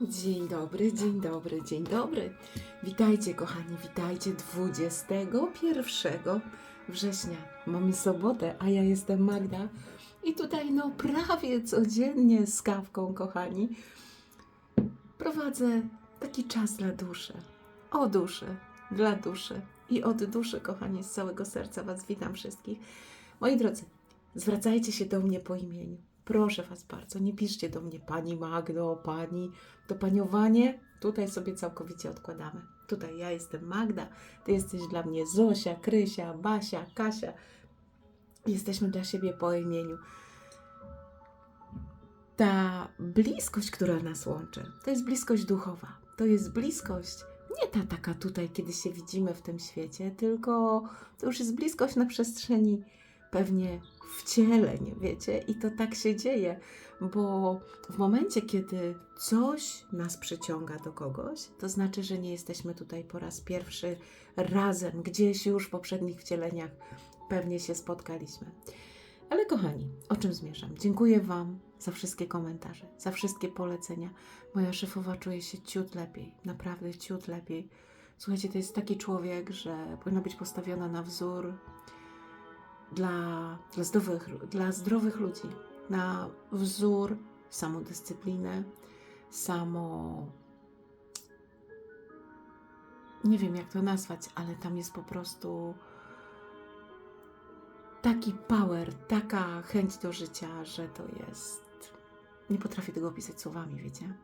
Dzień dobry, dzień dobry, dzień dobry. Witajcie, kochani, witajcie 21 września. Mamy sobotę, a ja jestem Magda. I tutaj, no, prawie codziennie z kawką, kochani, prowadzę taki czas dla duszy. O duszy, dla duszy. I od duszy, kochani, z całego serca Was witam wszystkich. Moi drodzy, zwracajcie się do mnie po imieniu. Proszę Was bardzo, nie piszcie do mnie Pani Magdo, Pani. To paniowanie tutaj sobie całkowicie odkładamy. Tutaj ja jestem Magda, Ty jesteś dla mnie Zosia, Krysia, Basia, Kasia. Jesteśmy dla siebie po imieniu. Ta bliskość, która nas łączy, to jest bliskość duchowa. To jest bliskość nie ta taka tutaj, kiedy się widzimy w tym świecie, tylko to już jest bliskość na przestrzeni pewnie wcieleń, wiecie? I to tak się dzieje, bo w momencie, kiedy coś nas przyciąga do kogoś, to znaczy, że nie jesteśmy tutaj po raz pierwszy razem, gdzieś już w poprzednich wcieleniach pewnie się spotkaliśmy. Ale kochani, o czym zmierzam? Dziękuję Wam za wszystkie komentarze, za wszystkie polecenia. Moja szefowa czuje się ciut lepiej, naprawdę ciut lepiej. Słuchajcie, to jest taki człowiek, że powinna być postawiona na wzór dla, dla, zdrowych, dla zdrowych ludzi, na wzór samodyscypliny, samo. Nie wiem, jak to nazwać, ale tam jest po prostu taki power, taka chęć do życia, że to jest. Nie potrafię tego opisać słowami, wiecie?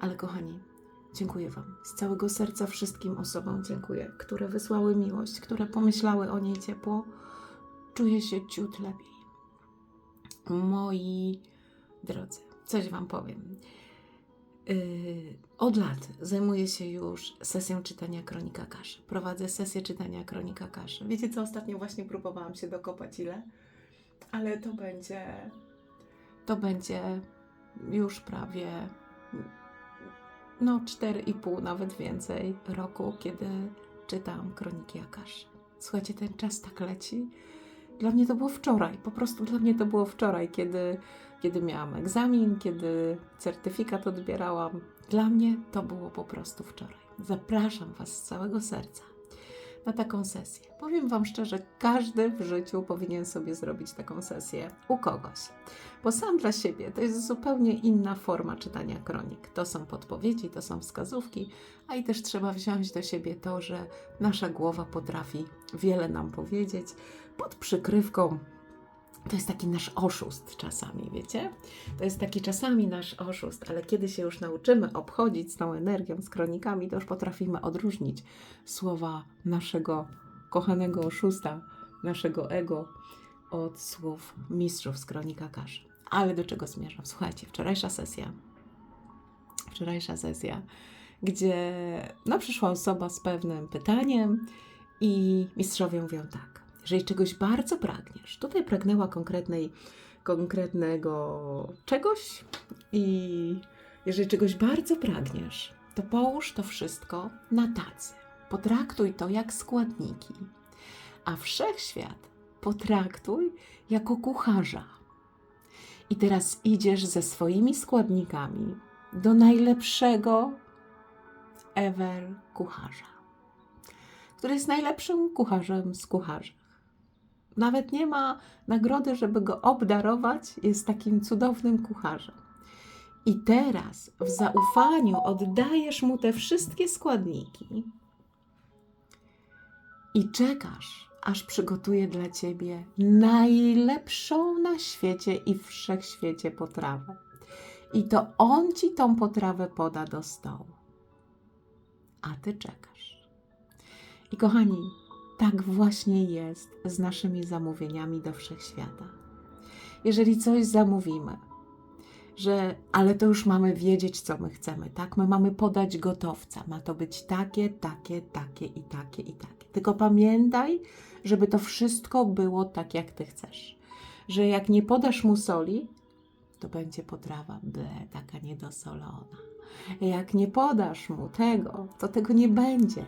Ale kochani, dziękuję Wam. Z całego serca wszystkim osobom dziękuję, które wysłały miłość, które pomyślały o niej ciepło. Czuję się ciut lepiej. Moi drodzy, coś Wam powiem. Yy, od lat zajmuję się już sesją czytania Kronika Kaszy. Prowadzę sesję czytania Kronika Kaszy. Wiecie co, ostatnio właśnie próbowałam się dokopać ile? Ale to będzie, to będzie już prawie no 4,5, nawet więcej roku, kiedy czytam Kroniki Akaszy. Słuchajcie, ten czas tak leci. Dla mnie to było wczoraj, po prostu dla mnie to było wczoraj, kiedy, kiedy miałam egzamin, kiedy certyfikat odbierałam. Dla mnie to było po prostu wczoraj. Zapraszam Was z całego serca na taką sesję. Powiem Wam szczerze, każdy w życiu powinien sobie zrobić taką sesję u kogoś. Bo sam dla siebie to jest zupełnie inna forma czytania kronik. To są podpowiedzi, to są wskazówki, a i też trzeba wziąć do siebie to, że nasza głowa potrafi wiele nam powiedzieć pod przykrywką to jest taki nasz oszust czasami, wiecie? To jest taki czasami nasz oszust, ale kiedy się już nauczymy obchodzić z tą energią, z kronikami, to już potrafimy odróżnić słowa naszego kochanego oszusta, naszego ego od słów mistrzów z kronika kaszy. Ale do czego zmierzam? Słuchajcie, wczorajsza sesja, wczorajsza sesja, gdzie no, przyszła osoba z pewnym pytaniem i mistrzowie mówią tak jeżeli czegoś bardzo pragniesz, tutaj pragnęła konkretnej, konkretnego czegoś i jeżeli czegoś bardzo pragniesz, to połóż to wszystko na tacy. Potraktuj to jak składniki, a wszechświat potraktuj jako kucharza. I teraz idziesz ze swoimi składnikami do najlepszego ever kucharza, który jest najlepszym kucharzem z kucharzy nawet nie ma nagrody, żeby go obdarować, jest takim cudownym kucharzem. I teraz w zaufaniu oddajesz mu te wszystkie składniki i czekasz, aż przygotuje dla ciebie najlepszą na świecie i wszechświecie potrawę. I to on ci tą potrawę poda do stołu. A ty czekasz. I kochani, tak właśnie jest z naszymi zamówieniami do wszechświata. Jeżeli coś zamówimy, że ale to już mamy wiedzieć, co my chcemy, tak? My mamy podać gotowca. Ma to być takie, takie, takie i takie i takie. Tylko pamiętaj, żeby to wszystko było tak, jak ty chcesz. Że jak nie podasz mu soli, to będzie potrawa ble, taka niedosolona. Jak nie podasz mu tego, to tego nie będzie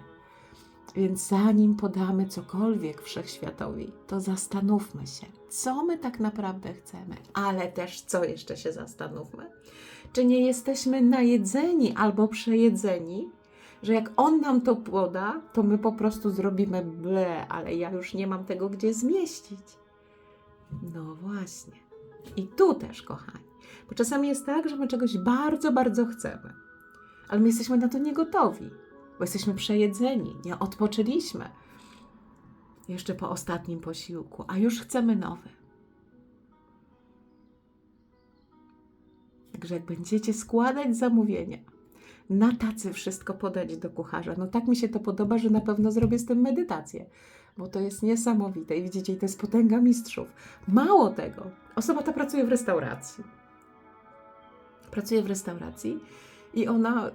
Więc zanim podamy cokolwiek wszechświatowi, to zastanówmy się, co my tak naprawdę chcemy, ale też co jeszcze się zastanówmy. Czy nie jesteśmy najedzeni albo przejedzeni, że jak on nam to poda, to my po prostu zrobimy ble, ale ja już nie mam tego gdzie zmieścić. No właśnie. I tu też, kochani. Bo czasami jest tak, że my czegoś bardzo, bardzo chcemy, ale my jesteśmy na to niegotowi, bo jesteśmy przejedzeni, nie odpoczęliśmy jeszcze po ostatnim posiłku, a już chcemy nowy. Także jak będziecie składać zamówienia, na tacy wszystko podać do kucharza, no tak mi się to podoba, że na pewno zrobię z tym medytację, bo to jest niesamowite i widzicie, to jest potęga mistrzów. Mało tego, osoba ta pracuje w restauracji. Pracuje w restauracji i ona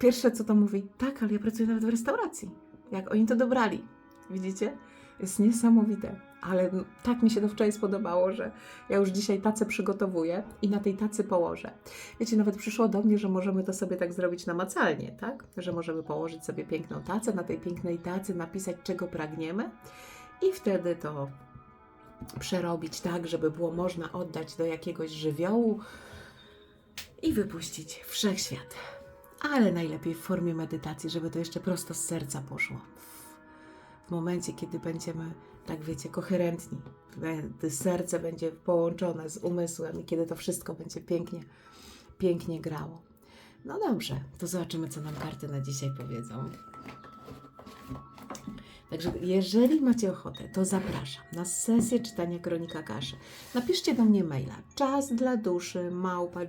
pierwsze co to mówi, tak, ale ja pracuję nawet w restauracji. Jak oni to dobrali, widzicie? Jest niesamowite. Ale tak mi się to wczoraj spodobało, że ja już dzisiaj tacę przygotowuję i na tej tacy położę. Wiecie, nawet przyszło do mnie, że możemy to sobie tak zrobić namacalnie, tak? Że możemy położyć sobie piękną tacę, na tej pięknej tacy napisać, czego pragniemy i wtedy to przerobić tak, żeby było można oddać do jakiegoś żywiołu i wypuścić wszechświat. Ale najlepiej w formie medytacji, żeby to jeszcze prosto z serca poszło. W momencie, kiedy będziemy, tak wiecie, koherentni, kiedy serce będzie połączone z umysłem i kiedy to wszystko będzie pięknie, pięknie grało. No dobrze, to zobaczymy, co nam karty na dzisiaj powiedzą. Także jeżeli macie ochotę, to zapraszam na sesję czytania Kronika Kaszy. Napiszcie do mnie maila czas dla duszy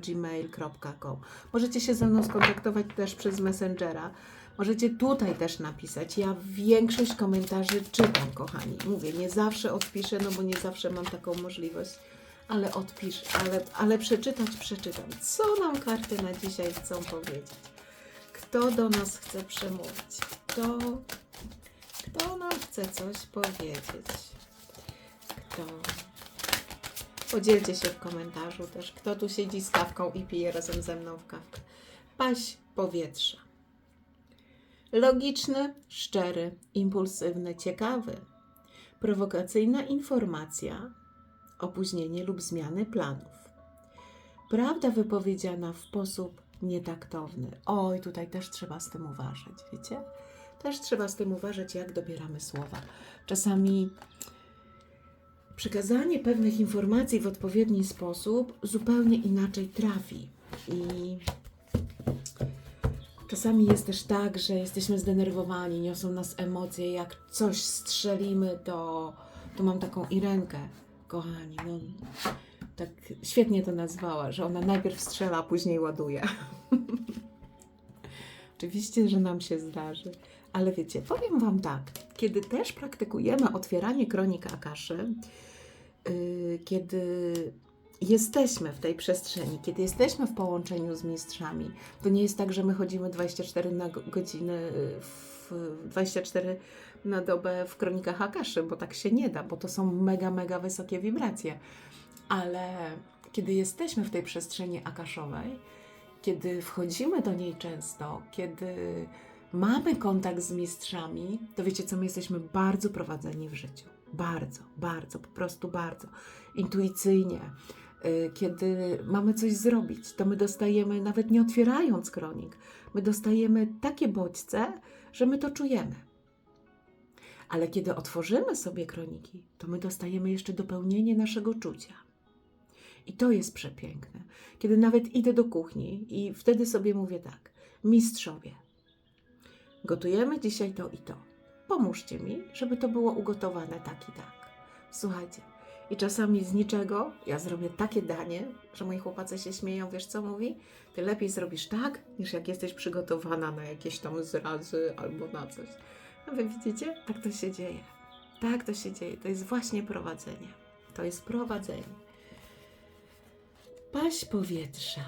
gmail.com. Możecie się ze mną skontaktować też przez Messengera. Możecie tutaj też napisać. Ja większość komentarzy czytam, kochani. Mówię, nie zawsze odpiszę, no bo nie zawsze mam taką możliwość, ale odpiszę, ale, ale przeczytać, przeczytam. Co nam karty na dzisiaj chcą powiedzieć? Kto do nas chce przemówić? Kto kto nam chce coś powiedzieć? Kto? Podzielcie się w komentarzu też, kto tu siedzi z kawką i pije razem ze mną w kawkę. Paść powietrza. Logiczny, szczery, impulsywny, ciekawy. Prowokacyjna informacja, opóźnienie lub zmiany planów. Prawda wypowiedziana w sposób nietaktowny. Oj, tutaj też trzeba z tym uważać, wiecie? Też trzeba z tym uważać, jak dobieramy słowa. Czasami przekazanie pewnych informacji w odpowiedni sposób zupełnie inaczej trafi. I czasami jest też tak, że jesteśmy zdenerwowani, niosą nas emocje. Jak coś strzelimy, to, to mam taką Irenkę, kochani. No, tak świetnie to nazwała, że ona najpierw strzela, a później ładuje. Oczywiście, że nam się zdarzy. Ale wiecie, powiem Wam tak, kiedy też praktykujemy otwieranie kronik Akaszy, yy, kiedy jesteśmy w tej przestrzeni, kiedy jesteśmy w połączeniu z mistrzami, to nie jest tak, że my chodzimy 24 na go- godziny, y, w 24 na dobę w kronikach Akaszy, bo tak się nie da, bo to są mega, mega wysokie wibracje. Ale kiedy jesteśmy w tej przestrzeni akaszowej, kiedy wchodzimy do niej często, kiedy mamy kontakt z mistrzami, to wiecie co, my jesteśmy bardzo prowadzeni w życiu. Bardzo, bardzo, po prostu bardzo. Intuicyjnie. Y, Kiedy mamy coś zrobić, to my dostajemy, nawet nie otwierając kronik, my dostajemy takie bodźce, że my to czujemy. Ale kiedy otworzymy sobie kroniki, to my dostajemy jeszcze dopełnienie naszego czucia. I to jest przepiękne. Kiedy nawet idę do kuchni i wtedy sobie mówię tak: Mistrzowie, gotujemy dzisiaj to i to. Pomóżcie mi, żeby to było ugotowane tak i tak. Słuchajcie, i czasami z niczego ja zrobię takie danie, że moi chłopacy się śmieją, wiesz co mówi? Ty lepiej zrobisz tak, niż jak jesteś przygotowana na jakieś tam zrazy albo na coś. No wy widzicie? Tak to się dzieje. Tak to się dzieje. To jest właśnie prowadzenie. To jest prowadzenie. Paść powietrza.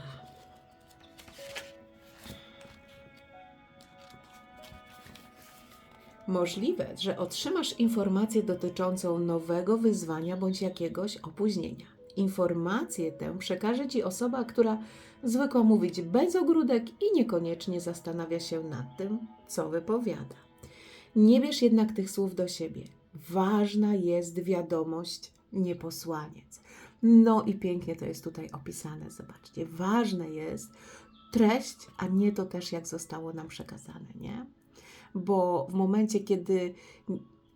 Możliwe, że otrzymasz informację dotyczącą nowego wyzwania bądź jakiegoś opóźnienia. Informację tę przekaże Ci osoba, która zwykła mówić bez ogródek i niekoniecznie zastanawia się nad tym, co wypowiada. Nie bierz jednak tych słów do siebie. Ważna jest wiadomość, nie posłaniec. No i pięknie to jest tutaj opisane. Zobaczcie, ważne jest treść, a nie to też, jak zostało nam przekazane, nie? Bo w momencie, kiedy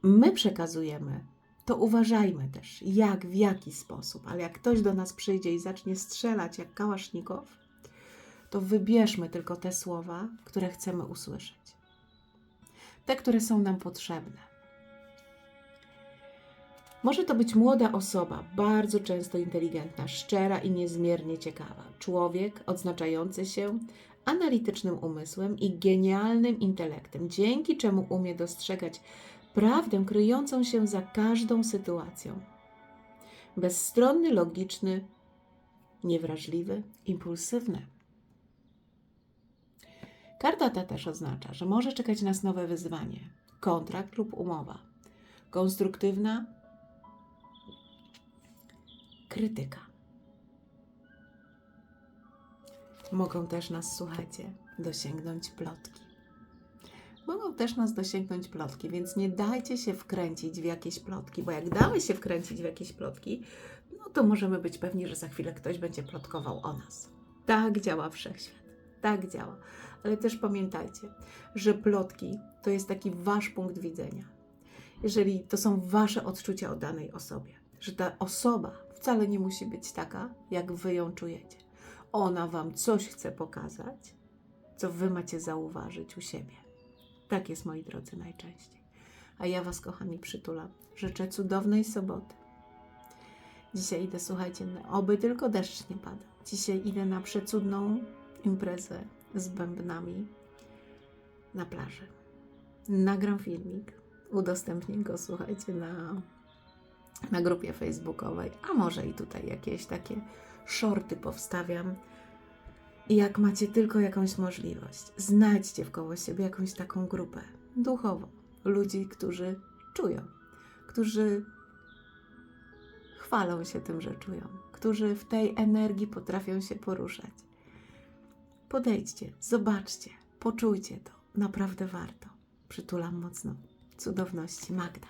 my przekazujemy, to uważajmy też, jak, w jaki sposób. Ale jak ktoś do nas przyjdzie i zacznie strzelać jak kałasznikow, to wybierzmy tylko te słowa, które chcemy usłyszeć. Te, które są nam potrzebne. Może to być młoda osoba, bardzo często inteligentna, szczera i niezmiernie ciekawa. Człowiek odznaczający się analitycznym umysłem i genialnym intelektem, dzięki czemu umie dostrzegać prawdę kryjącą się za każdą sytuacją. Bezstronny, logiczny, niewrażliwy, impulsywny. Karta ta też oznacza, że może czekać nas nowe wyzwanie, kontrakt lub umowa. Konstruktywna krytyka. Mogą też nas, słuchajcie, dosięgnąć plotki. Mogą też nas dosięgnąć plotki, więc nie dajcie się wkręcić w jakieś plotki, bo jak damy się wkręcić w jakieś plotki, no to możemy być pewni, że za chwilę ktoś będzie plotkował o nas. Tak działa wszechświat. Tak działa. Ale też pamiętajcie, że plotki to jest taki wasz punkt widzenia. Jeżeli to są wasze odczucia o danej osobie, że ta osoba wcale nie musi być taka, jak wy ją czujecie. Ona wam coś chce pokazać, co wy macie zauważyć u siebie. Tak jest, moi drodzy, najczęściej. A ja was, kochani, przytulam. Życzę cudownej soboty. Dzisiaj idę, słuchajcie, oby tylko deszcz nie pada. Dzisiaj idę na przecudną imprezę z bębnami na plaży. Nagram filmik, udostępnię go, słuchajcie, na, na grupie facebookowej, a może i tutaj jakieś takie shorty powstawiam. I jak macie tylko jakąś możliwość, znajdźcie wkoło siebie jakąś taką grupę duchową, ludzi, którzy czują, którzy chwalą się tym, że czują, którzy w tej energii potrafią się poruszać. Podejdźcie, zobaczcie, poczujcie to. Naprawdę warto. Przytulam mocno. Cudowności Magda.